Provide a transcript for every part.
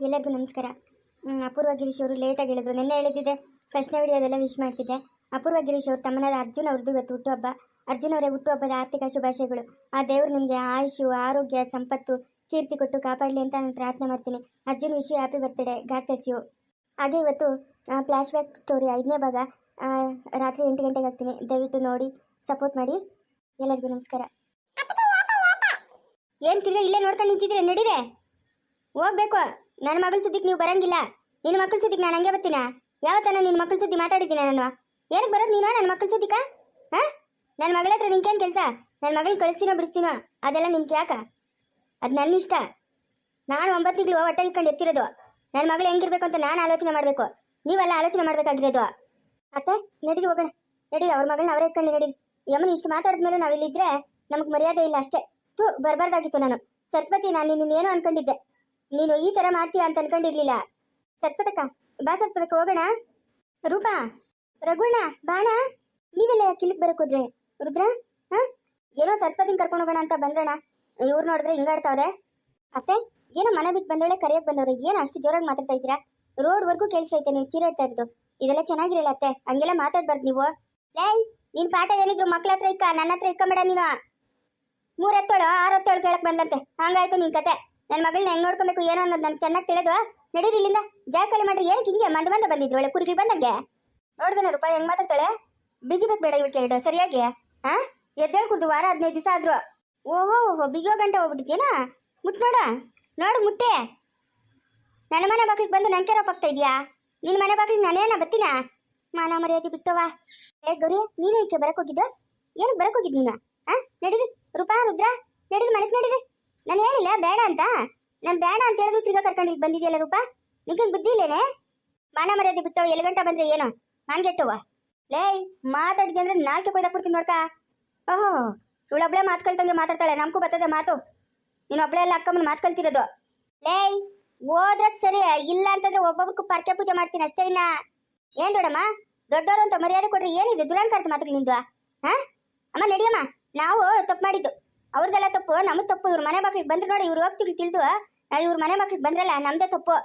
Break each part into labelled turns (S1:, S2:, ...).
S1: ಎಲ್ಲರಿಗೂ ನಮಸ್ಕಾರ. ಅಪೂರ್ವ ಗಿರೀಶ್ ಅವರು ಲೇಟಾಗಿ ಹೇಳಿದ್ರು. ನೆನ್ನೆ ಹೇಳಿದ್ದೆ ಫಸ್ಟ್ನೇ ವಿಡಿಯೋದೆಲ್ಲ ವಿಶ್ ಮಾಡ್ತಿದ್ದೆ. ಅಪೂರ್ವ ಗಿರೀಶ್ ಅವರು ತಮ್ಮನಾದ ಅರ್ಜುನ್ ಅವ್ರದ್ದು ಇವತ್ತು ಹುಟ್ಟುಹಬ್ಬ ಅರ್ಜುನ್ ಅವರೇ ಹುಟ್ಟುಹಬ್ಬದ ಆರ್ಥಿಕ ಶುಭಾಶಯಗಳು. ಆ ದೇವರು ನಿಮಗೆ ಆಯುಷು, ಆರೋಗ್ಯ, ಸಂಪತ್ತು, ಕೀರ್ತಿ ಕೊಟ್ಟು ಕಾಪಾಡಲಿ ಅಂತ ನಾನು ಪ್ರಾರ್ಥನೆ ಮಾಡ್ತೀನಿ. Arjun wish happy birthday God bless you ಹಾಗೆ ಇವತ್ತು ಫ್ಲ್ಯಾಶ್ ಬ್ಯಾಕ್ ಸ್ಟೋರಿ ಐದನೇ ಭಾಗ ರಾತ್ರಿ ಎಂಟು ಗಂಟೆಗೆ ಆಗ್ತೀನಿ ದಯವಿಟ್ಟು ನೋಡಿ ಸಪೋರ್ಟ್ ಮಾಡಿ. ಎಲ್ಲರಿಗೂ ನಮಸ್ಕಾರ. ಏನು ತಿರ್ಗಾ ಇಲ್ಲೇ ನೋಡ್ಕೊಂಡು ನಿಂತಿದ್ರೆ ನಡೀರೆ. ಹೋಗ್ಬೇಕು. ನನ್ನ ಮಗಳ ಸುದ್ದಿಗೆ ನೀವು ಬರಂಗಿಲ್ಲ. ನಿನ್ನ ಮಕ್ಕಳ ಸುದ್ದಿಗೆ ನಾನು ಹಂಗೆ ಬರ್ತೀನ? ಯಾವತ್ತನ ನಿನ್ನ ಮಕ್ಕಳ ಸುದ್ದಿ ಮಾತಾಡಿದ್ದೀನಿ ನಾನು? ಏನಕ್ಕೆ ಬರೋದು ನೀನು ನನ್ನ ಮಕ್ಕಳ ಸುದ್ದಿಕ ಹಾಂ? ನನ್ನ ಮಗಳ ಹತ್ರ ನಿನ್ಕೇನು ಕೆಲಸ? ನನ್ನ ಮಗಳನ್ನ ಕಳಿಸ್ತೀನೋ ಬಿಡಿಸ್ತೀನೋ? ಅದೆಲ್ಲ ನಿಮ್ಗೆ ಯಾಕ? ಅದು ನನ್ನ ಇಷ್ಟ. ನಾನು ಒಂಬತ್ತು ತಿಂಗಳು ಹೊಟ್ಟೆ ಇಟ್ಕೊಂಡು ಎತ್ತಿರೋದು. ನನ್ನ ಮಗಳು ಹೆಂಗಿರ್ಬೇಕು ಅಂತ ನಾನು ಆಲೋಚನೆ ಮಾಡಬೇಕು. ನೀವೆಲ್ಲ ಆಲೋಚನೆ ಮಾಡಬೇಕಾಗಿರೋದು. ಅತ್ತೆ ನಡೀರಿ ಹೋಗೋಣ. ನಡೀರಿ, ಅವ್ರ ಮಗಳನ್ನ ಅವರೇ ಇಟ್ಕೊಂಡು ನಡೀರಿ. ಯಮನ ಇಷ್ಟು ಮಾತಾಡಿದ್ಮೇಲೆ ನಾವಿಲ್ಲಿದ್ರೆ ನಮಗೆ ಮರ್ಯಾದೆ ಇಲ್ಲ ಅಷ್ಟೇ. ತು ಬರಬಾರ್ದಾಗಿತ್ತು ನಾನು. ಸರಸ್ವತಿ, ನಾನು ನಿನ್ನ ಏನು ಅನ್ಕೊಂಡಿದ್ದೆ. ನೀನು ಈ ತರ ಮಾಡ್ತೀಯ ಅಂತ ಅನ್ಕೊಂಡಿರ್ಲಿಲ್ಲ. ಸತ್ಪತಕ್ಕ ಬಾ ಹೋಗೋಣ. ರೂಪಾ ರಘುಣ್ಣ ಬಾಣ, ನೀವೆಲ್ಲ ಕಿಲಿಕ್ ಬರಕ್ ಹೋದ್ರೆ? ರುದ್ರ, ಹಾ? ಏನೋ ಸತ್ಪತಿನ ಕರ್ಕೊಂಡು ಹೋಗೋಣ ಅಂತ ಬಂದ್ರಣ. ಇವ್ರು ನೋಡಿದ್ರೆ ಹಿಂಗಾಡ್ತಾವ್ರೆ. ಅತ್ತೆ, ಏನೋ ಮನೆ ಬಿಟ್ಟು ಬಂದವಳೆ ಕರೆಯಕ್ ಬಂದವ್ರೆ. ಏನು ಅಷ್ಟು ಜೋರಾಗಿ ಮಾತಾಡ್ತಾ ಇದ್ದೀರಾ? ರೋಡ್ವರೆಗೂ ಕೇಳಿಸೈತೆ ನೀವು ಚೀರಾಡ್ತಾ ಇರೋದು. ಇದೆಲ್ಲ ಚೆನ್ನಾಗಿರಲ್ಲ ಅತ್ತೆ. ಹಂಗೆಲ್ಲ ಮಾತಾಡ್ಬಾರ್ದು ನೀವು. ಏಯ್ ನಿನ್ ಪಾಠ ಏನಿದ್ರು ಮಕ್ಳ ಹತ್ರ ಇಕ್ಕ, ನನ್ನ ಹತ್ರ ಇಕ್ಕಬೇಡ ನೀನು. ಮೂರ್ ಹತ್ತೋಳು ಆರು ಹತ್ತೋಳು ಕೇಳಕ್ ಬಂದಂತೆ ಹಂಗಾಯ್ತು ನಿನ್ ಕತೆ. ನನ್ನ ಮಗಳನ್ನ ಹೆಂಗ್ ನೋಡ್ಕೊಬೇಕು, ಏನೋ ಅನ್ನೋದು ನನ್ ಚೆನ್ನಾಗಿ ತಿಳಿದು, ನಡೀರಿ ಇಲ್ಲಿಂದ. ಜಾಕಲಿ ಮಾಡ್ರಿ, ಏನಕ್ಕೆ ಹಿಂಗೆ ಮಂದ ಬಂದ ಬಂದಿದ್ರು ಒಳ್ಳೆ ಕುರಿಗಳು ಬಂದಂಗೆ? ನೋಡ್ದೇನ ರೂಪಾಯಿ ಹೆಂಗ್ ಮಾತಾಡ್ತಾಳೆ? ಬಿಗಿಬೇಕು ಬೇಡ ಇವಳು ಕೇಳಿಡು ಸರಿಯಾಗಿ? ಹಾ ಎದ್ದೇಳ್ ಕುಡ್ದು ವಾರ ಹದಿನೈದು ದಿವಸ ಆದ್ರು. ಓಹೋ ಓಹೋ ಬಿಗಿಯೋ ಗಂಟೆ ಹೋಗ್ಬಿಟ್ಟಿದ್ಯೇನಾ ಮುಟ್ ನೋಡ, ನೋಡು ಮುಟ್ಟೆ. ನನ್ನ ಮನೆ ಬಾಕ್ಲಿಗೆ ಬಂದು ನನ್ ಕೆರ ಹೋಗ್ತಾ ಇದೀಯಾ ನಿನ್ನ ಮನೆ ಬಾಕ್ಲಿಗೆ ನಾನೇನ ಬತ್ತೀನ ಮಾನ ಮರ್ಯಾದೆ ಬಿಟ್ಟವ. ಏ ಗೌರಿ, ನೀನೇ ಬರಕ್ ಹೋಗಿದ್ದು? ಏನು ಬರಕ್ ಹೋಗಿದ್ ನೀನು? ಹಾ ನಡೀರಿ, ರೂಪಾ, ರುದ್ರ, ನಡೀರಿ, ಮನೆಗೆ ನಡೀರಿ. ನಾನು ಹೇಳಿಲ್ಲ, ಬೇಡ ಅಂತ. ನಾನು ಬೇಡ ಅಂತ ಹೇಳಿದ್ರು ತಿರ್ಗಾ ಕರ್ಕೊಂಡು ಇಲ್ಲಿ ಬಂದಿದೆಯಲ್ಲ ರೂಪಾ? ಬುದ್ಧಿ ಇಲ್ಲೇನೆ? ಮಾನ ಮರ್ಯಾದೆ ಬಿಟ್ಟು ಎಲ್ಲಿ ಗಂಟ ಬಂದ್ರೆ ಏನು? ಹಂಗೆಟ್ಟವ ಲೇಯ್ ಮಾತಾಡಿದೆ ಅಂದ್ರೆ ನಾಲ್ಕೆ ಕೊಯ್ದಾಕ್ಬಿಡ್ತೀನಿ ನೋಡ್ತಾ. ಓಹೋ ಇವಳೊಬ್ಳೆ ಮಾತು ಕಲ್ತಂಗೆ ಮಾತಾಡ್ತಾಳೆ, ನಮ್ಗೂ ಬರ್ತದೆ ಮಾತು. ನೀನು ಒಬ್ಳೆ ಎಲ್ಲ ಅಕ್ಕಮ್ಮನ ಮಾತು ಕಲ್ತಿರೋದು ಲೇಯ್ ಹೋದ್ರೆ ಸರಿ, ಇಲ್ಲ ಅಂತಂದ್ರೆ ಒಬ್ಬೊಬ್ಬಕ್ಕೂ ಪರ್ಕೆ ಪೂಜೆ ಮಾಡ್ತೀನಿ ಅಷ್ಟೇ ಇನ್ನ. ಏನ್ ನೋಡಮ್ಮ ದೊಡ್ಡವರು ಅಂತ ಮರ್ಯಾದೆ ಕೊಟ್ರೆ ಏನಿದೆ? ದುರಂಕಾರ್ತ ಮಾತ್ರ ನಿಂದು, ಹಾ? ಅಮ್ಮ, ನಡಿಯಮ್ಮ, ನಾವು ತಪ್ಪು ಮಾಡಿದ್ದು. ಅವ್ರದೆಲ್ಲ ತಪ್ಪು ನಮ್ದು ತಪ್ಪು ಇವ್ರ ಮನೆ ಮಕ್ಳಿಗೆ ಬಂದ್ರು ನೋಡಿ ಇವ್ರು ಹೋಗ್ತಿರ್ಲಿ ತಿಳಿದು. ನಾವು ಇವ್ರ ಮನೆ ಮಕ್ಳಿಗೆ ಬಂದ್ರಲ್ಲ ನಮ್ದೇ ತಪ್ಪು.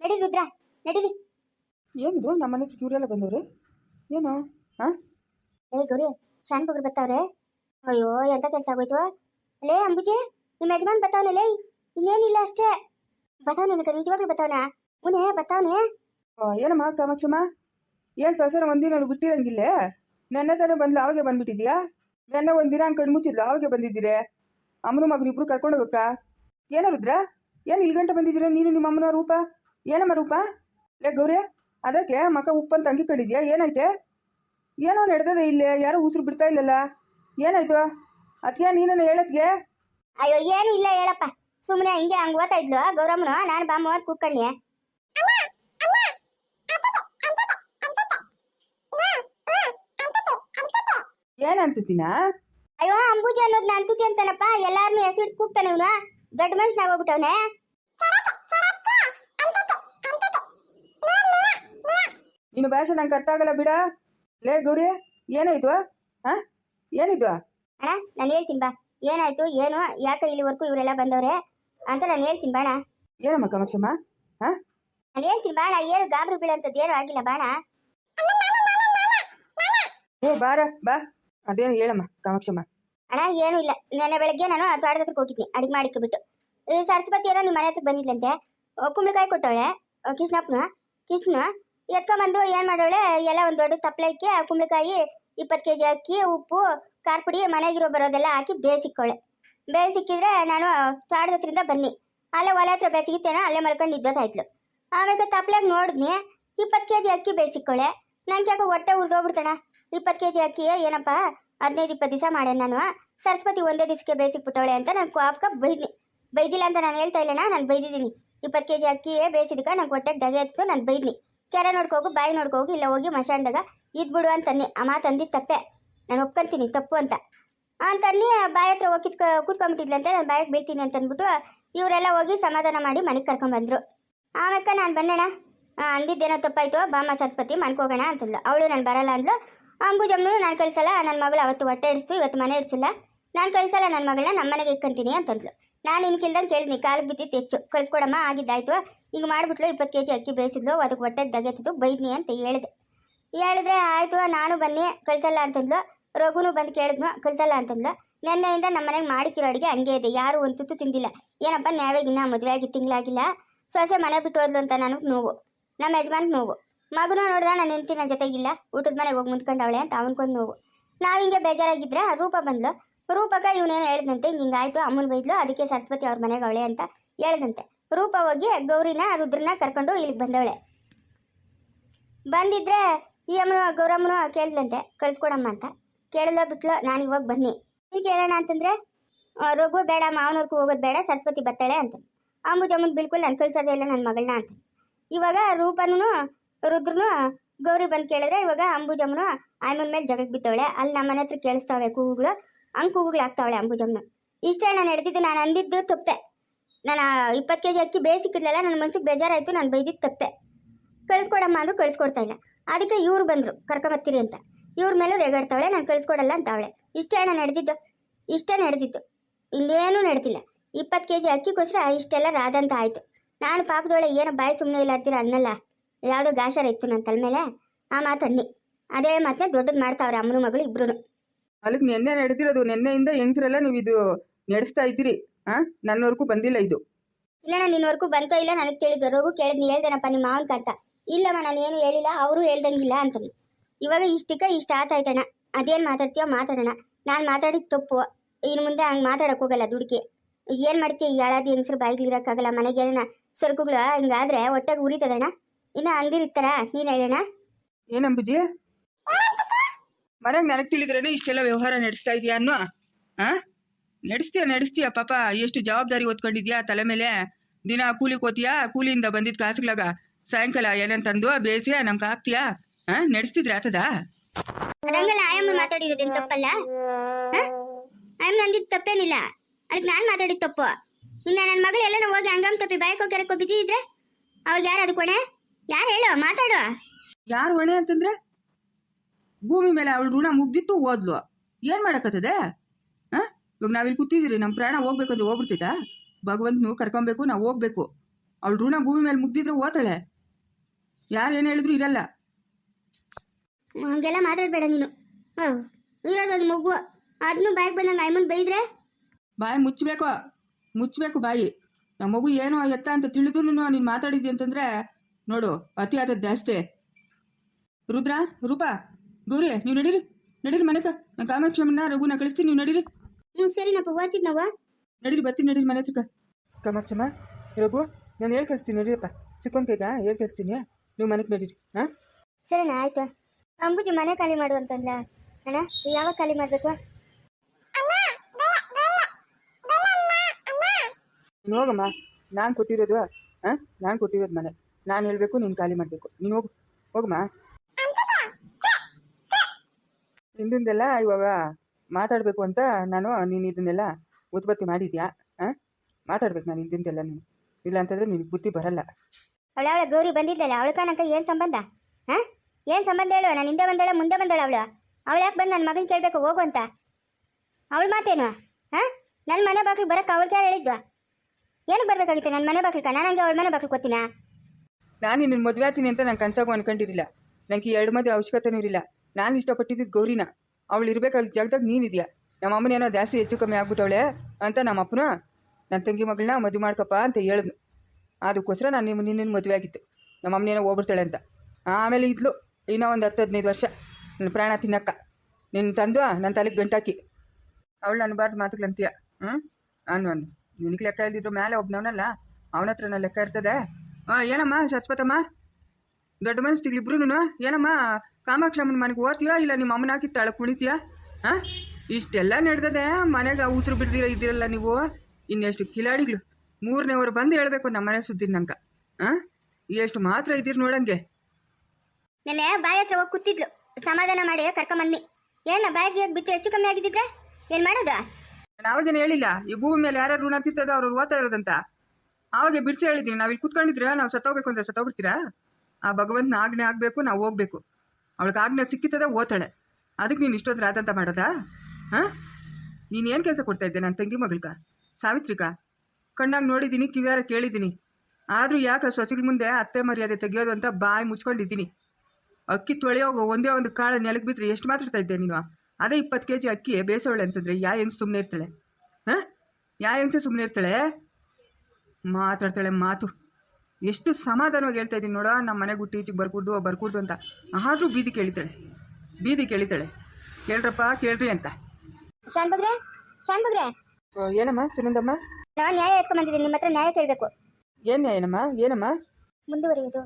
S1: ನಡಿ ರುದ್ರ ನಡೀರಿ.
S2: ಏನಿದು ನಮ್ಮ ಮನೆ ಇವರೆಲ್ಲ ಬಂದವ್ರೆ? ಏನು ಹಾಂ
S1: ಏ ಗುರಿ ಶಾನ್ ಬಗ್ರು ಬರ್ತಾವ್ರೆ ಅಯ್ಯೋ ಎಂತ ಕೆಲಸ ಆಗೋಯ್ತು? ಲೇ ಅಂಬುಜಿ ನಿಮ್ಮ ಯಜಮಾನ್ ಬರ್ತಾವನೆ ಲೇ ಇನ್ನೇನಿಲ್ಲ ಅಷ್ಟೇ. ಬರ್ತಾವನೆ ನಿನಗೆ ನಿಜವಾಗ್ಲೂ ಬರ್ತಾವನ ಮುನೆ ಬರ್ತಾವನೆ
S2: ಏನಮ್ಮ ಕಾಮಾಕ್ಷಮ್ಮ? ಏನು ಸೊಸೆನ ಒಂದಿನ ಬಿಟ್ಟಿರಂಗಿಲ್ಲೇ? ನೆನ್ನೆ ತಾನೇ ಬಂದ್ಲು ಅವಾಗೆ ಬಂದ್ಬಿಟ್ಟಿದ್ಯಾ? ನೆನ್ನೆ ದಿನ ಹಂಗೆ ಕಣ್ಣು ಮುಚ್ಚಿದ್ಲು. ಅವಾಗೆ ಬಂದಿದ್ದೀರಿ? ಅಮ್ಮನ ಮಗನ ಇಬ್ರು ಕರ್ಕೊಂಡು ಹೋಗಕ್ಕ? ಏನೋ ರುದ್ರ? ಏನು ಇಲ್ಲಿ ಗಂಟೆ ಬಂದಿದ್ದೀರ ನೀನು ನಿಮ್ಮ ಅಮ್ಮನ ರೂಪ? ಏನಮ್ಮ ರೂಪ? ಲೇ ಗೌರಿ, ಅದಕ್ಕೆ ಮಕ ಉಪ್ಪಂತ ತಂಗಿ ಕಡಿದ್ಯಾ? ಏನೈತೆ ಏನೋ ನಡೆದದೆ ಇಲ್ಲೇ, ಯಾರೋ ಉಸಿರು ಬಿಡ್ತಾ ಇಲ್ಲಲ್ಲ. ಏನಾಯ್ತು? ಅದಕ್ಕೆ ನೀನ ಹೇಳತ್ಗೆ
S1: ಅಯ್ಯೋ, ಏನು ಇಲ್ಲ ಹೇಳಪ್ಪ. ಸುಮ್ಮನೆ ಹಿಂಗೆ ಹಂಗೆ ಓದ್ತಾ ಇದ್ಲು. ಗೌರಮ್ಮನು, ನಾನು ಬಾಮ್ಮ ಓದ್
S2: ಏನಂತೀನ
S1: ಅಯ್ಯೋ ಅಂಬೂಜಿ ಅನ್ನೋದು ನಾನು ತುತಿ ಅಂತಾನಪ್ಪ. ಎಲ್ಲಾರನ್ನೂ ಹೆಸರಿಟ್ಟು ಕೂಗ್ತಾನೆ ಇವನು. ದೊಡ್ಡ ಮನುಷ್ಯನಾಗೋಗ್ಬಿಟ್ಟವನೆ
S2: ಇನ್ನು ಭಾಷೆ ನಂಗೆ ಅರ್ಥ ಆಗಲ್ಲ ಬಿಡ. ಲೇ ಗೌರಿ ಏನಾಯ್ತು ಹಾ? ಏನಿದು
S1: ಅಣ್ಣ ನಾನು ಹೇಳ್ತೀನಿ ಬಾ. ಏನಾಯ್ತು ಏನು ಯಾಕೆ ಇಲ್ಲಿವರೆಗೂ ಇವರೆಲ್ಲ ಬಂದವ್ರೆ ಅಂತ ನಾನು ಹೇಳ್ತೀನಿ ಬಾಣ.
S2: ಏನಮ್ಮ ಕಾಮಾಕ್ಷಮ್ಮ? ಹಾ?
S1: ನಾನು ಹೇಳ್ತೀನಿ ಬಾಣ ಏನು ಗಾಬರಿ ಬೀಳಂತದ್ದು ಏನು ಆಗಿಲ್ಲ ಬಾಣ.
S2: ಓ ಬಾರ ಬಾ. ಅದೇನು ಹೇಳಮ್ಮ, ಕಾಮಾಕ್ಷಮ್ಮ.
S1: ಅಣ್ಣ, ಏನು ಇಲ್ಲ. ನೆನ್ನೆ ಬೆಳಗ್ಗೆ ನಾನು ತೋಟದ ಹತ್ರಕ್ಕೆ ಹೋಗಿದ್ನಿ, ಅಡಿಗೆ ಮಾಡಿಕ್ಕೆ ಬಿಟ್ಟು. ಈ ಸರಸ್ವತಿ ಏನೋ ನಿಮ್ಮ ಮನೆ ಹತ್ರಕ್ಕೆ ಬಂದಿದ್ಲಂತೆ. ಓ, ಕುಂಬಳಕಾಯಿ ಕೊಟ್ಟವಳೆ ಕೃಷ್ಣಪ್ಪನ. ಕೃಷ್ಣ, ಎತ್ಕೊಂಬಂದು ಏನು ಮಾಡೋಳೆ, ಎಲ್ಲ ಒಂದು ದೊಡ್ಡ ತಪ್ಪಲೆ ಇಕ್ಕಿ ಆ ಕುಂಬಳಕಾಯಿ ಇಪ್ಪತ್ತು ಕೆ ಜಿ ಅಕ್ಕಿ, ಉಪ್ಪು ಖಾರ ಪುಡಿ ಮನೆಗಿರೋ ಬರೋದೆಲ್ಲ ಹಾಕಿ ಬೇಯಿಸಿಕ್ಕೊಳ್ಳೆ ಬೇಯಿಸಿಕ್ಕಿದ್ರೆ ನಾನು ತೋಟದ ಹತ್ರದಿಂದ ಬನ್ನಿ. ಅಲ್ಲೇ ಒಲೆ ಹತ್ರ ಬೇಸಿಗಿತ್ತೇನೋ, ಅಲ್ಲೇ ಮಲ್ಕೊಂಡು ನಿದ್ದೋತಾಯ್ತು ಆಮೇಲೆ ತಪ್ಪಲೆಗೆ ನೋಡಿದ್ನಿ, ಇಪ್ಪತ್ತು ಕೆ ಜಿ ಅಕ್ಕಿ ಬೇಯಿಸಿಕ್ಕೊಳ್ಳೆ ನನಗೆ ಯಾಕೋ ಹೊಟ್ಟೆ ಉರ್ದೋಗ್ಬಿಡ್ತಣ ಇಪ್ಪತ್ತು ಕೆ ಜಿ ಅಕ್ಕಿ ಏನಪ್ಪ? ಹದಿನೈದು, ಇಪ್ಪತ್ತು ದಿವಸ ಮಾಡ್ಯಾನ ನಾನು. ಸರಸ್ವತಿ ಒಂದೇ ದಿವಸಕ್ಕೆ ಬೇಯಿಸಿಕ್ಬಿಟ್ಟವಳೆ ಅಂತ ನಾನು ಕ್ವಾಪ್ಕ ಬೈದ್ನಿ ಬೈದಿಲ್ಲ ಅಂತ ನಾನು ಹೇಳ್ತಾ ಇಲ್ಲಣ್ಣ ನಾನು ಬೈದಿದ್ದೀನಿ. ಇಪ್ಪತ್ತು ಕೆ ಜಿ ಅಕ್ಕಿಯೇ ಬೇಯಿಸಿದಕ್ಕೆ ನಂಗೆ ಹೊಟ್ಟೆಗೆ ದಗೆ ಹತ್ತಿತು ನಾನು ಬೈದಿನಿ. ಕೆರೆ ನೋಡ್ಕೋಗು, ಬಾಯಿ ನೋಡ್ಕೋಗು, ಇಲ್ಲ ಹೋಗಿ ಮಶಾನ್ದಾಗ ಇದ್ಬಿಡು ಅಂತನ್ನಿ ಆ ಮಾತು ಅಂದಿದ್ದು ತಪ್ಪೆ. ನಾನು ಒಪ್ಕೊಂತೀನಿ, ತಪ್ಪು ಅಂತ. ಅಂತನ್ನಿ ಬಾಯಿ ಹತ್ರ ಹೋಗಿ ಕಿತ್ಕೊ ಕೂತ್ಕೊಂಡ್ಬಿಟ್ಟಿದ್ಲಂತೆ ನಾನು ಬಾಯಿಗೆ ಬೀಳ್ತೀನಿ ಅಂತ ಅಂದ್ಬಿಟ್ಟು ಇವರೆಲ್ಲ ಹೋಗಿ ಸಮಾಧಾನ ಮಾಡಿ ಮನೆಗೆ ಕರ್ಕೊಂಡ್ಬಂದ್ರು ಆಮೇಲೆ ನಾನು ಬಂದಣ ಅಂದಿದ್ದೇನೋ ತಪ್ಪಾಯ್ತು, ಬಾಮ್ಮ ಸರಸ್ವತಿ ಮನ್ಕೋಗೋಣ ಅಂತಂದ್ಲು. ಅವಳು ನಾನು ಬರಲ್ಲ ಅಂದ್ಲು. ಅಂಬುಜಮ್ಮನು ನಾನು ಕಳಿಸಲ್ಲ ನನ್ನ ಮಗಳು ಅವತ್ತು ಹೊಟ್ಟೆ ಇಡಿಸ್ತು ಇವತ್ತು ಮನೆ ಇಡಿಸಿಲ್ಲ ನಾನು ಕಳಿಸಲ್ಲ ನನ್ನ ಮಗಳನ್ನ ನಮ್ಮ ಮನೆಗೆ ಇಕ್ಕಂತೀನಿ ಅಂತಂದ್ಲು. ನಾನು ಇನ್ಕಿಲ್ದಂಗೆ ಕೇಳಿದ್ನಿ ಕಾಲಿಗೆ ಬಿದ್ದಿತ್ತು ಹೆಚ್ಚು. ಕಳಿಸ್ಕೊಡಮ್ಮ, ಆಗಿದ್ದಾಯ್ತು. ಈಗ ಮಾಡಿಬಿಟ್ಲು ಇಪ್ಪತ್ತು ಕೆ ಜಿ ಅಕ್ಕಿ ಬೇಯಿಸಿದ್ಲು, ಅದಕ್ಕೆ ಹೊಟ್ಟೆ ದಗೆತ್ತಿದ್ದು ಬೈದ್ನಿ ಅಂತ ಹೇಳಿದೆ. ಹೇಳಿದ್ರೆ ಆಯಿತು, ನಾನು ಬನ್ನಿ, ಕಳಿಸಲ್ಲ ಅಂತಂದ್ಲು. ರಘುನು ಬಂದು ಕೇಳಿದ್ನು, ಕಳಿಸಲ್ಲ ಅಂತಂದ್ಲು. ನಿನ್ನೆಯಿಂದ ನಮ್ಮ ಮನೆಗೆ ಮಾಡಿಕಿರೋ ಅಡುಗೆ ಹಂಗೆ ಇದೆ, ಯಾರು ಒಂದು ತುತ್ತು ತಿಂದಿಲ್ಲ. ಏನಪ್ಪ ನ್ಯಾವೇಗಿನ್ನ ಮದುವೆ ಆಗಿ ತಿಂಗಳಾಗಿಲ್ಲ? ಸೊಸೆ ಮನೆ ಬಿಟ್ಟು ಹೋದ್ಲು ಅಂತ ನನಗೆ ನೋವು. ನಮ್ಮ ಯಜಮಾನ್ ನೋವು. ಮಗನೂ ನೋಡ್ದ ನನ್ನ ಹೆಂಡತಿ ನನ್ನ ಜೊತೆಗಿಲ್ಲ. ಊಟದ ಮನೆಗೆ ಹೋಗಿ ಮುಂದ್ಕೊಂಡವಳೆ ಅಂತ ಅವನ್ಕೊಂದು ನೋವು. ನಾವು ಹಿಂಗೆ ಬೇಜಾರಾಗಿದ್ರೆ ರೂಪ ಬಂದ್ಲು. ರೂಪಕ ಇವನೇನು ಹೇಳ್ದಂತೆ, ಹಿಂಗೆ ಹಿಂಗಾಯ್ತು ಅಮ್ಮನ ಬೈದ್ಲು, ಅದಕ್ಕೆ ಸರಸ್ವತಿ ಅವ್ರ ಮನೆಗೆ ಅವಳೆ ಅಂತ ಹೇಳ್ದಂತೆ. ರೂಪ ಹೋಗಿ ಗೌರಿನ, ರುದ್ರನ ಕರ್ಕೊಂಡು ಇಲ್ಲಿಗೆ ಬಂದವಳೆ. ಬಂದಿದ್ರೆ ಈ ಅಮ್ಮನ ಗೌರಮ್ಮನು ಕೇಳ್ದಂತೆ, ಕಳಿಸ್ಕೊಡಮ್ಮ ಅಂತ. ಕೇಳಲ್ಲ ಬಿಟ್ಲು, ನಾನು ಇವಾಗ ಬನ್ನಿ. ಈಗ ಹೇಳೋಣ ಅಂತಂದ್ರೆ ರಘು ಬೇಡ ಮಾವನವ್ರಿಗೂ ಹೋಗೋದು ಬೇಡ, ಸರಸ್ವತಿ ಬರ್ತಾಳೆ ಅಂತ ಅಂಬುಜಮ್ಮನ ಬಿಲ್ಕುಲ್ ನಾನು ಕಳ್ಸೋದೇ ಇಲ್ಲ ನನ್ನ ಮಗಳನ್ನ ಅಂತ ಇವಾಗ ರೂಪನೂ ರುದ್ರನು ಗೌರಿ ಬಂದು ಕೇಳಿದ್ರೆ ಇವಾಗ ಅಂಬುಜಮ್ಮನು ಆಯಮನ ಮೇಲೆ ಜಗಕ್ಕೆ ಬಿತ್ತವಳೆ ಅಲ್ಲಿ ನಮ್ಮ ಮನೆ ಹತ್ರ ಕೇಳಿಸ್ತಾವೆ ಕೂಗುಗಳು. ಹಂಗೆ ಕೂಗುಗಳು ಆಗ್ತಾವಳೆ ಅಂಬುಜಮ್ಮನ ಇಷ್ಟೇ ನಾನು ನಡೆದಿದ್ದು ನಾನು ಅಂದಿದ್ದು ತಪ್ಪೆ. ನಾನು ಇಪ್ಪತ್ತು ಕೆ ಜಿ ಅಕ್ಕಿ ಬೇಯಿಸಿಕ್ಕಿದ್ಲಲ್ಲ ನನ್ನ ಮನ್ಸಿಗೆ ಬೇಜಾರಾಯಿತು, ನಾನು ಬೈದಿದ್ದು ತಪ್ಪೆ. ಕಳಿಸ್ಕೊಡಮ್ಮ ಅಂದ್ರೆ ಕಳಿಸ್ಕೊಡ್ತಾ ಇಲ್ಲ. ಅದಕ್ಕೆ ಇವ್ರು ಬಂದರು, ಕರ್ಕೊಂಬತ್ತೀರಿ ಅಂತ. ಇವ್ರ ಮೇಲೂ ರೇಗಾಡ್ತಾವಳೆ, ನಾನು ಕಳಿಸ್ಕೊಡಲ್ಲ ಅಂತ ಅವಳೆ. ಇಷ್ಟೇ ನಾನು ನಡೆದಿದ್ದು ಇಷ್ಟೇ ನಡೆದಿದ್ದು ಇನ್ನೇನು ನಡೆದಿಲ್ಲ ಇಪ್ಪತ್ತು ಕೆ ಜಿ ಅಕ್ಕಿಗೋಸ್ಕರ ಇಷ್ಟೆಲ್ಲ ರಾದಂತ ಆಯಿತು. ನಾನು ಪಾಪದೊಳೆ ಏನೋ ಬಾಯಿ ಸುಮ್ಮನೆ ಇಲ್ಲಾಡ್ತೀರ ಅನ್ನಲ್ಲ. ಯಾವುದೋ ಗಾಶರ ಇತ್ತು ನನ್ನ ತಲೆ ಮೇಲೆ ಆ ಮಾತನ್ನಿ ಅದೇ ಮತ್ತೆ ದೊಡ್ಡದು ಮಾಡ್ತಾವ್ರೆ ಅಮ್ಮನ ಮಗಳು ಇಬ್ರು
S2: ಅಲ್ಲಿಗೆ ನಿನ್ನೆ ನಡೆದಿರೋದು ನಿನ್ನೆಯಿಂದ ಹೆಂಗಸರೆಲ್ಲ ನೀವು ಇದು ನಡೆಸ್ತಾ ಇದ್ದೀರಿ ಆ? ನನ್ನವರೆಗೂ ಬಂದಿಲ್ಲ ಇದು.
S1: ಇಲ್ಲ ನಾನು ಇನ್ನವರೆಗೂ ಬಂತೋ ಇಲ್ಲ ನನಗೆ ಕೇಳಿದ್ದು ರೋಗು ಕೇಳಿದ್ ನೀ ಹೇಳ್ದೇನಪ್ಪ ನಿಮ್ಮ ಮಾವನ್ಕ ಅಂತ ಇಲ್ಲಮ್ಮ ನಾನು ಏನು ಹೇಳಿಲ್ಲ ಅವರು ಹೇಳ್ದಂಗಿಲ್ಲ ಅಂತಾನೆ. ಇವಾಗ ಇಷ್ಟಕ್ಕ ಇಷ್ಟ ಆತಾಯ್ತಣ್ಣ. ಅದೇನು ಮಾತಾಡ್ತೀಯೋ ಮಾತಾಡೋಣ. ನಾನು ಮಾತಾಡಿದ ತಪ್ಪು. ಇನ್ನು ಮುಂದೆ ಹಂಗೆ ಮಾತಾಡಕ್ ಹೋಗಲ್ಲ ದುಡುಕಿ. ಏನು ಮಾಡ್ತೀಯ ಈ ಹಳದಿ ಹೆಂಗಸ್ರು ಬಾಯಿಗೆ ಇರೋಕ್ಕಾಗಲ್ಲ ಮನೆಗೆ ಏನ ಸರಕುಗಳು ಹಿಂಗಾದ್ರೆ ಹೊಟ್ಟೆಗೆ ಉರಿತದಣ್ಣ. ಇನ್ನು ಅಂದಿರಿತ್ತಾರ ನೀನು ಹೇಳೋಣ
S2: ಏನಂಬುಜಿ ಮರಂಗ್ ನನಗೆ ತಿಳಿದ್ರೇನೆ ಇಷ್ಟೆಲ್ಲ ವ್ಯವಹಾರ ನಡೆಸ್ತಾ ಇದೆಯಾ ಅನ್ನೋ? ಹಾ ನಡೆಸ್ತೀಯ ನಡೆಸ್ತೀಯ ಪಾಪ? ಎಷ್ಟು ಜವಾಬ್ದಾರಿ ಓದ್ಕೊಂಡಿದ್ಯಾ ತಲೆ ಮೇಲೆ? ದಿನ ಕೂಲಿ ಕೋತಿಯಾ? ಕೂಲಿಯಿಂದ ಬಂದಿದ್ ಕಾಸುಗಳಾಗ ಸಾಯಂಕಾಲ ಏನಂತ ತಂದು ಬೇಸಿಯ? ನಮ್ಗೆ ಹಾಕ್ತೀಯಾ? ಹಾ ನಡೆಸ್ತಿದ್ರೆ ಆತದ?
S1: ಅದಂಗಲ್ಲ ಆಯಮ್ಮ ಮಾತಾಡಿರೋದೇನು ತಪ್ಪಲ್ಲ? ಆಯಮ್ಮ ನಂದಿದ್ದು ತಪ್ಪೇನಿಲ್ಲ. ಅದಕ್ಕೆ ನಾನು ಮಾತಾಡಿದ ತಪ್ಪು. ಇನ್ನ ನನ್ನ ಮಗಳು ಎಲ್ಲ ಹೋಗಿ ಹಂಗಮ್ ತಪ್ಪಿ ಬಾಯಕ್ ಹೋಗಿ ಕರೆಕೊ ಬಿದ್ದಿದ್ರೆ ಅವಾಗ ಯಾರು ಅದು ಕೊನೆ? ಯಾರು ಹೇಳು ಮಾತಾಡು
S2: ಯಾರು ಹೊಣೆ ಅಂತಂದ್ರೆ? ಭೂಮಿ ಮೇಲೆ ಅವಳ ಋಣ ಮುಗ್ದಿತ್ತು ಓದ್ಲು. ಏನ್ ಮಾಡಕತ್ತದೆ? ಹಾಂ? ಇವಾಗ ನಾವಿಲ್ಲಿ ಕೂತಿದ್ದೀರಿ ನಮ್ಮ ಪ್ರಾಣ ಹೋಗ್ಬೇಕು ಅಂದ್ರೆ ಹೋಗ್ಬಿಡ್ತೈತಾ? ಭಗವಂತನು ಕರ್ಕೊಬೇಕು ನಾವು ಹೋಗ್ಬೇಕು. ಅವಳು ಋಣ ಭೂಮಿ ಮೇಲೆ ಮುಗ್ದಿದ್ರೆ ಓದ್ತಾಳೆ. ಯಾರು ಏನು ಹೇಳಿದ್ರು ಇರಲ್ಲ.
S1: ಹಂಗೆಲ್ಲ ಮಾತಾಡ್ಬೇಡ ನೀನು. ಇರೋದೊಂದು ಮಗು ಅದನ್ನು ಬಾಯಿಗೆ ಬಂದಂಗೆ ಆಯಮ್ಮನ್ ಬೈದ್ರೆ?
S2: ಬಾಯಿ ಮುಚ್ಚಬೇಕು ಮುಚ್ಚಬೇಕು ಬಾಯಿ. ನಮ್ಮ ಮಗು ಏನೋ ಎತ್ತ ಅಂತ ತಿಳಿದು ನೀನು ಮಾತಾಡಿದ್ದಿ ಅಂತಂದ್ರೆ ನೋಡು ಅತಿ ಆದದ್ದು ಜಾಸ್ತಿ. ರುದ್ರ ರೂಪಾ ಗೌರಿ ನೀವು ನಡೀರಿ ನಡೀರಿ ಮನೆಕ ನಾ ಕಾಮಾಕ್ಷಮ್ಮನ ರಘುನ ಕಳಿಸ್ತೀನಿ ನೀವು ನಡೀರಿ.
S1: ಹ್ಞೂ ಸರಿನಪ್ಪ ಓದ್ತಿದ್ ನಾವು?
S2: ನಡೀರಿ ಬರ್ತೀನಿ ನಡೀರಿ ಮನೆ ಹತ್ರಕ್ಕ. ಕಾಮಾಕ್ಷಮ್ಮ ರಘು ನಾನು ಹೇಳಿ ಕಳಿಸ್ತೀನಿ ನಡೀರಪ್ಪ. ಚಿಕ್ಕನ್ ಕೈಗ ಹೇಳಿ ಕಳಿಸ್ತೀನಿ ನೀವು ಮನೆಗೆ ನಡೀರಿ ಹಾಂ?
S1: ಸರಿನಾ ಆಯ್ತು. ಅಂಬುಜಿ ಮನೆ ಖಾಲಿ ಮಾಡು ಅಂತಂದ್ಲ. ಅಣ್ಣ ಯಾವಾಗ ಖಾಲಿ ಮಾಡಬೇಕು?
S2: ನೋಡಮ್ಮ ಹೋಗಮ್ಮ ನಾನು ಕೊಟ್ಟಿರೋದು ಹಾಂ? ನಾನು ಕೊಟ್ಟಿರೋದು ಮನೆ. ನಾನು ಹೇಳಬೇಕು, ನೀನು ಖಾಲಿ ಮಾಡಬೇಕು. ನೀನು ಹೋಗು ಹೋಗಮ್ಮ ಹಿಂದಿಂದೆಲ್ಲ ಇವಾಗ ಮಾತಾಡಬೇಕು ಅಂತ ನಾನು, ನೀನು ಇದನ್ನೆಲ್ಲ ಉತ್ಪತ್ತಿ ಮಾಡಿದ್ಯಾ? ಹಾಂ ಮಾತಾಡ್ಬೇಕು ನಾನು ಹಿಂದಿಂದೆಲ್ಲ ನೀನು. ಇಲ್ಲ ಅಂತಂದ್ರೆ ನಿನಗೆ ಬುದ್ಧಿ ಬರಲ್ಲ.
S1: ಅವಳ ಗೌರಿ ಬಂದಿದ್ಲಲ್ಲ ಅವಳಕನಂತ ಏನು ಸಂಬಂಧ? ಹಾಂ ಏನು ಸಂಬಂಧ ಹೇಳು, ನಾನು ಹಿಂದೆ ಬಂದಳ ಮುಂದೆ ಬಂದಳ ಅವಳು? ಅವಳು ಯಾಕೆ ಬಂದು ನನ್ನ ಮಗನ ಕೇಳಬೇಕು, ಹೋಗು ಅಂತ. ಅವಳ ಮಾತೇನು? ಹಾಂ ನನ್ನ ಮನೆ ಬಾಗಿಲು ಬರಕ್ಕೆ ಅವಳು ಯಾರು ಹೇಳಿದ್ವಾ ಏನಕ್ಕೆ ಬರ್ಬೇಕಾಗಿತ್ತು ನನ್ನ ಮನೆ ಬಾಗಿಲ್ಕ? ನಾನು ಹಂಗೆ ಅವಳ ಮನೆ ಬಾಗಿಲು ಕೊತ್ತೀನಾ
S2: ನಾನು ನಿನ್ನ ಮದುವೆ ಆಗ್ತೀನಿ ಅಂತ ನಾನು ಕನ್ಸಾಗೂ ಅನ್ಕೊಂಡಿರಲಿಲ್ಲ. ನನಗೆ ಎರಡು ಮದುವೆ ಅವಶ್ಯಕತೆನೂ ಇರಲಿಲ್ಲ. ನಾನು ಇಷ್ಟಪಟ್ಟಿದ್ದು ಗೌರಿನ ಅವಳು ಇರಬೇಕಾದ ಜಾಗದಾಗ ನೀನಿದೆಯಾ ನಮ್ಮ ಅಮ್ಮನೇನೋ ಜಾಸ್ತಿ ಹೆಚ್ಚು ಕಮ್ಮಿ ಆಗ್ಬಿಟ್ಟವಳೆ ಅಂತ ನಮ್ಮ ಅಪ್ಪನ ನನ್ನ ತಂಗಿ ಮಗಳನ್ನ ಮದುವೆ ಮಾಡ್ಕಪ್ಪ ಅಂತ ಹೇಳಿದ್ನು. ಅದಕ್ಕೋಸ್ಕರ ನಾನು ನಿಮ್ಮ ನಿನ್ನ ಮದುವೆ ಆಗಿತ್ತು. ನಮ್ಮ ಅಮ್ಮನೇನೋ ಹೋಗ್ಬಿಡ್ತಾಳೆ ಅಂತ. ಆಮೇಲೆ ಇದ್ಲು. ಇನ್ನೂ ಒಂದು ಹತ್ತು ಹದಿನೈದು ವರ್ಷ. ನನ್ನ ಪ್ರಾಣ ತಿನ್ನಕ್ಕ. ನಿನ್ನ ತಂದು ನನ್ನ ತಲೆಗೆ ಗಂಟಾಕಿ. ಅವಳು ಅನ್ಬಾರ್ದು ಮಾತುಗಳಂತೀಯ? ಹ್ಞೂ ಅನ್ನು ಅನ್ನು ನಿನಗೆ ಲೆಕ್ಕ ಇಲ್ದಿದ್ರು ಮೇಲೆ ಒಬ್ಬನವನಲ್ಲ ಅವನ ಹತ್ರನ ಲೆಕ್ಕ ಇರ್ತದೆ. ಏನಮ್ಮ ಶಾಶ್ವತಮ್ಮ? ದೊಡ್ಡ ಮನಸ್ಸಿಗಳಿಬ್ರು ಏನಮ್ಮ ಕಾಮಾಕ್ಷಮ್ಮನ ಮನೆಗೆ ಓದ್ತೀಯಾ ಇಲ್ಲ ನಿಮ್ಮ ಅಮ್ಮನ ಹಾಕಿತ್ತಾಳ ಕುಣಿತೀಯಾ? ಹಾಂ ಇಷ್ಟೆಲ್ಲ ನಡೆದದೆ ಮನೆಗೆ ಉಸಿರು ಬಿಡ್ದಿರ ಇದ್ದೀರಲ್ಲ ನೀವು? ಇನ್ನೆಷ್ಟು ಕಿಲಾಡಿಗಳು. ಮೂರನೇವರು ಬಂದು ಹೇಳಬೇಕು ನಮ್ಮ ಮನೆ ಸುದ್ದಿ ನಂಗೆ. ಹಾಂ ಎಷ್ಟು ಮಾತ್ರ ಇದ್ದೀರಿ ನೋಡಂಗೆ.
S1: ನೆನ್ನೆ ಬಾಯ ಹತ್ರ ಹೋಗಿ ಕೂತಿದ್ಲು. ಸಮಾಧಾನ ಮಾಡಿ ಕರ್ಕೊಂಬನ್ನಿ ಏನ ಬಾಯಿಗೆ ಬಿಟ್ಟು ಹೆಚ್ಚು ಕಮ್ಮಿ ಆಗಿದ್ದಿದ್ರೆ? ಏನು ಮಾಡೋದು?
S2: ನಾವಾಗೇನು ಹೇಳಿಲ್ಲ. ಈ ಭೂಮಿ ಮೇಲೆ ಯಾರ್ಯಾರು ಋಣ ತಿಂತದ ಅವ್ರು ಓದ್ತಾ ಇರೋದಂತ. ಆವಾಗೆ ಬಿಡಿಸಿ ಹೇಳಿದ್ದೀನಿ ನಾವು ಇಲ್ಲಿ ಕುತ್ಕೊಂಡಿದ್ರೆ ನಾವು ಸತ್ತೋಗ್ಬೇಕು ಅಂತ ಸತ್ತೋಗ್ಬಿಡ್ತೀರಾ? ಆ ಭಗವಂತನ ಆಜ್ಞೆ ಆಗಬೇಕು, ನಾವು ಹೋಗ್ಬೇಕು. ಅವಳಿಗೆ ಆಜ್ಞೆ ಸಿಕ್ಕಿತದ ಓತಾಳೆ ಅದಕ್ಕೆ ನೀನು ಇಷ್ಟೊಂದು ರಾದಂತ ಮಾಡೋದಾ? ಹಾಂ? ನೀನು ಏನು ಕೆಲಸ ಕೊಡ್ತಾ ಇದ್ದೆ ನನ್ನ ತಂಗಿ ಮಗಳ್ಗ? ಸಾವಿತ್ರಿಕ ಕಣ್ಣಾಗಿ ನೋಡಿದ್ದೀನಿ ಕಿವಿಯಾರ ಕೇಳಿದ್ದೀನಿ ಆದರೂ ಯಾಕೆ ಸೊಸೆಗಳ ಮುಂದೆ ಅತ್ತೆ ಮರ್ಯಾದೆ ತೆಗಿಯೋದು ಅಂತ ಬಾಯಿ ಮುಚ್ಕೊಂಡಿದ್ದೀನಿ? ಅಕ್ಕಿ ತೊಳೆಯೋಗೋ ಒಂದೇ ಒಂದು ಕಾಳು ನೆಲಕ್ಕೆ ಬಿದ್ದರೆ ಎಷ್ಟು ಮಾತಾಡ್ತಾ ಇದ್ದೆ ನೀನು? ಅದೇ ಇಪ್ಪತ್ತು ಕೆ ಜಿ ಅಕ್ಕಿ, ಬೇಸವಳೆ ಅಂತಂದರೆ ಯಾ ಹೆಂಗ್ ಸುಮ್ಮನೆ ಇರ್ತಾಳೆ? ಹಾಂ? ಯಾ ಹೆಂಗ್ಸೆ ಸುಮ್ಮನೆ ಇರ್ತಾಳೆ? ಮಾತಾಡ್ತಾಳೆ ಮಾತು. ಎಷ್ಟು ಸಮಾಧಾನವಾಗಿ ಹೇಳ್ತಾ ಇದ್ದೀನಿ ನೋಡೋ ನಮ್ಮ ಮನೆಗೆ ಟೀಚಿಗೆ ಬರ್ಕೊಡ್ದು ಬರ್ಕೊಡ್ದು ಬರ್ಕೂಡ್ದು ಅಂತ. ಆದರೂ ಬೀದಿ ಕೇಳಿತಾಳೆ ಬೀದಿ ಕೇಳಿತಾಳೆ. ಕೇಳ್ರಪ್ಪ ಕೇಳ್ರಿ ಅಂತ.
S1: ಶಾನ್ ಬಗ್ರೆ ಶಾನ್ ಬಗ್ರೆ.
S2: ಓ, ಏನಮ್ಮ ಸುನಂದಮ್ಮ?
S1: ನಾನು ನ್ಯಾಯ ಎತ್ಕೊಂಡ್ ಬಂದಿದ್ದೀನಿ ನಿಮ್ಮ ಹತ್ರ ನ್ಯಾಯ ಕೇಳಬೇಕು.
S2: ಏನು ಏನಮ್ಮ ಏನಮ್ಮ?
S1: ಮುಂದುವರಿಯೋದು